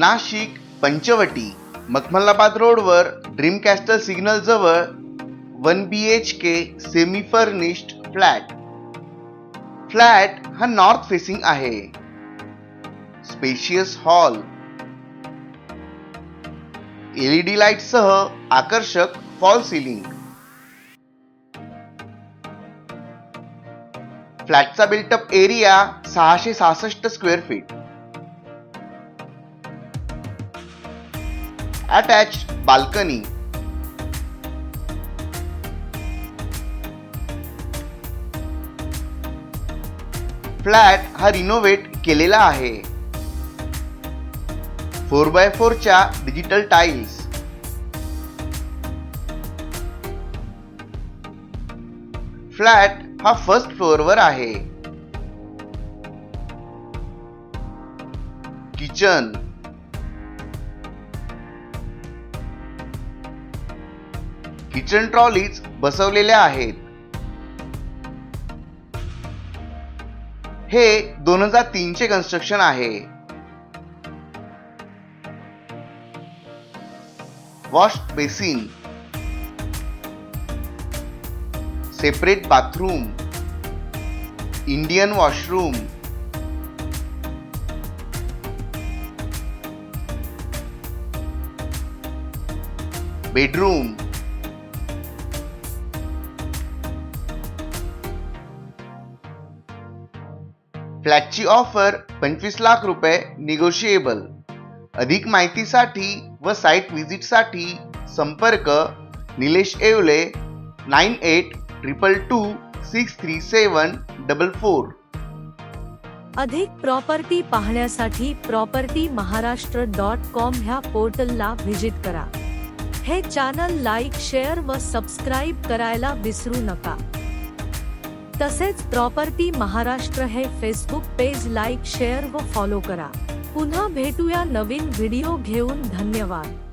नाशिक पंचवटी मखमल्लाबाद रोडवर dream castle signal जवळ one B H K semi furnished flat flat हा north facing आहे. Spacious hall LED light सह आकर्षक फॉल सिलिंग फ्लॅटचा बिल्टअप एरिया सहाशे सहासष्ट square feet attach balcony flat हा रिनोव्हेट केलेला आहे. फोर बाय फोरच्या डिजिटल टाईल्स फ्लॅट हा फर्स्ट फ्लोअरवर आहे. किचन किचन ट्रॉलीज बसवलेल्या आहेत. हे दोन हजार तीनचे कन्स्ट्रक्शन आहे. Wash basin separate bathroom Indian washroom bedroom फ्लॅटची offer पंचवीस लाख रुपये निगोशिएबल अधिक माहितीसाठी व साईट व्हिजिटसाठी संपर्क Nilesh Yewale nine eight triple two six three seven double four अधिक प्रॉपर्टी पाहण्यासाठी प्रॉपर्टी महाराष्ट्र डॉट कॉम ह्या पोर्टलला व्हिजिट करा. हे चॅनल लाईक शेअर व सबस्क्राईब करायला विसरू नका. तसेच प्रॉपर्टी महाराष्ट्र हे फेसबुक पेज लाईक शेअर व फॉलो करा. पुन्हा भेटूया नवीन व्हिडिओ घेऊन. धन्यवाद.